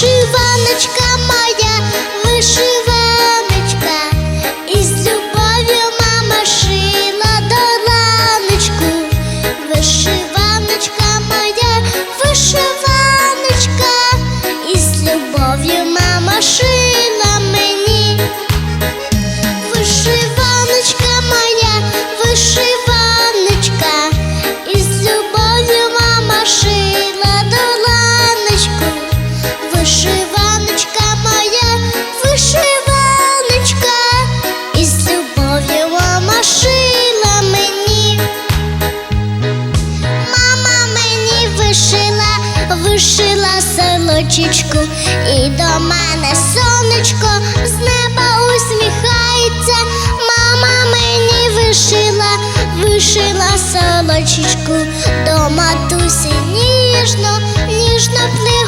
вишиваночка. Лишила селочечку і до мене сонечко з неба усміхається, мама мені вишила, вишила солочечку, до матусі ніжно, ніжно плива.